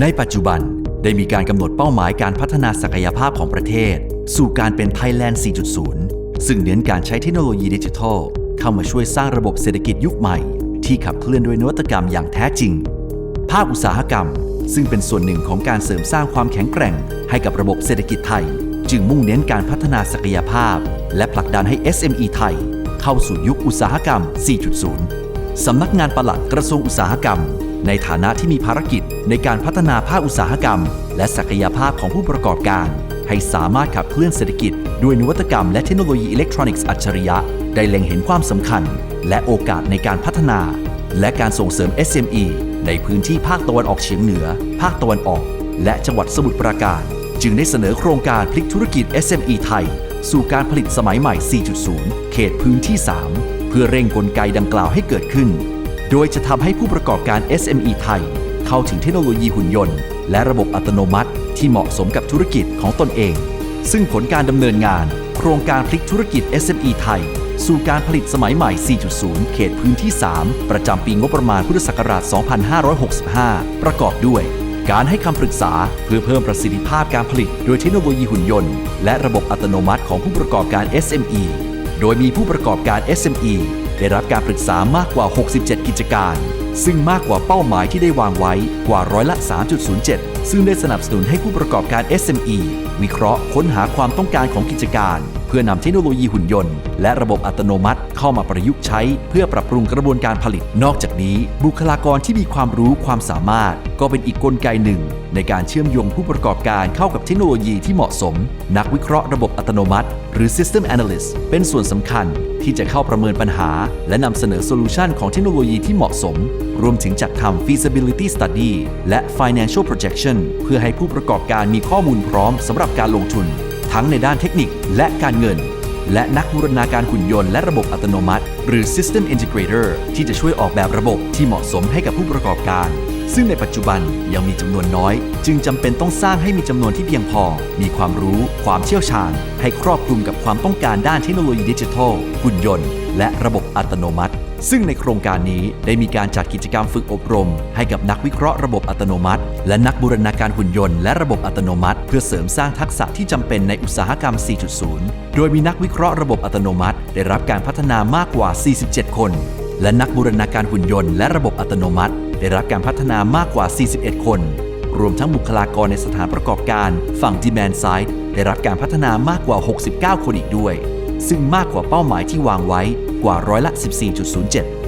ในปัจจุบันได้มีการกำหนดเป้าหมายการพัฒนาศักยภาพของประเทศ สู่การเป็น Thailand 4.0 ซึ่งเน้นการใช้เทคโนโลยีดิจิทัล เข้ามาช่วยสร้างระบบเศรษฐกิจยุคใหม่ ที่ขับเคลื่อนด้วยนวัตกรรมอย่างแท้จริง ภาคอุตสาหกรรม ซึ่งเป็นส่วนหนึ่งของการเสริมสร้างความแข็งแกร่ง ให้กับระบบเศรษฐกิจไทย จึงมุ่งเน้นการพัฒนาศักยภาพ และผลักดันให้ SME ไทย เข้าสู่ยุคอุตสาหกรรม 4.0 สำนักงานปลัดกระทรวงอุตสาหกรรม ในฐานะที่มีภารกิจในการพัฒนาภาคอุตสาหกรรม และศักยภาพของผู้ประกอบการ ให้สามารถขับเคลื่อนเศรษฐกิจ ด้วยนวัตกรรมและเทคโนโลยีอิเล็กทรอนิกส์อัจฉริยะ ได้เล็งเห็นความสำคัญ และโอกาสในการพัฒนา และการส่งเสริม SME ในพื้นที่ภาคตะวันออกเฉียงเหนือ ภาคตะวันออก และจังหวัดสมุทรปราการ จึงได้เสนอโครงการพลิกธุรกิจ SME ไทย สู่การผลิตสมัยใหม่ 4.0 เขตพื้นที่ 3 เพื่อเร่งกลไกดังกล่าวให้เกิดขึ้น โดยจะทำให้ผู้ประกอบการ SME ไทย เข้าถึงเทคโนโลยีหุ่นยนต์ และระบบอัตโนมัติ ที่เหมาะสมกับธุรกิจของตนเอง ซึ่งผลการดำเนินงาน โครงการพลิกธุรกิจ SME ไทย สู่การผลิตสมัยใหม่ 4.0 เขตพื้นที่ 3 ประจำปีงบประมาณพุทธศักราช 2565 ประกอบด้วยการให้คำปรึกษาเพื่อเพิ่มประสิทธิภาพการผลิต โดยเทคโนโลยีหุ่นยนต์ และระบบอัตโนมัติของผู้ประกอบการ SME โดยมีผู้ประกอบการ SME ได้รับการปรึกษามากกว่า 67 กิจการ ซึ่งมากกว่าเป้าหมายที่ได้วางไว้กว่าร้อยละ 3.07 ซึ่งได้สนับสนุนให้ผู้ประกอบการ SME วิเคราะห์ค้นหาความต้องการของกิจการ พื่อนำเทคโนโลยีหุ่นยนต์ และระบบอัตโนมัติเข้ามาประยุกต์ใช้ เพื่อปรับปรุงกระบวนการผลิต นอกจากนี้ บุคลากรที่มีความรู้ความสามารถ ก็เป็นอีกกลไกหนึ่ง ในการเชื่อมโยงผู้ประกอบการเข้ากับเทคโนโลยีที่เหมาะสม นักวิเคราะห์ระบบอัตโนมัติ หรือ System Analyst เป็นส่วนสำคัญที่จะเข้าประเมินปัญหา และนำเสนอโซลูชันของเทคโนโลยีที่เหมาะสม รวมถึงจัดทำ feasibility study และ financial projection เพื่อให้ผู้ประกอบการมีข้อมูลพร้อมสำหรับการลงทุน ทั้งในด้านเทคนิคและการเงิน และนักบูรณาการหุ่นยนต์และระบบอัตโนมัติ หรือ System Integrator ที่จะช่วยออกแบบระบบที่เหมาะสมให้กับผู้ประกอบการ ซึ่งในปัจจุบันยังมีจำนวนน้อย จึงจำเป็นต้องสร้างให้มีจำนวนที่เพียงพอ มีความรู้ ความเชี่ยวชาญ ให้ครอบคลุมกับความต้องการด้านเทคโนโลยีดิจิทัล หุ่นยนต์ และระบบอัตโนมัติ ซึ่งในโครงการนี้ได้มีการจัดกิจกรรมฝึกอบรม ให้กับนักวิเคราะห์ระบบอัตโนมัติ และนักบูรณาการหุ่นยนต์และระบบอัตโนมัติ เพื่อเสริมสร้างทักษะที่จำเป็นในอุตสาหกรรม 4.0 โดยมีนักวิเคราะห์ระบบอัตโนมัติ ได้รับการพัฒนามากกว่า 47 คน และนักบูรณาการหุ่นยนต์และระบบอัตโนมัติ ได้รับการพัฒนามากกว่า 41 คน รวมทั้งบุคลากรในสถานประกอบการ ฝั่ง demand side ได้รับการพัฒนามากกว่า 69 คนอีกด้วย ซึ่งมากกว่าเป้าหมายที่วางไว้กว่าร้อยละ 14.07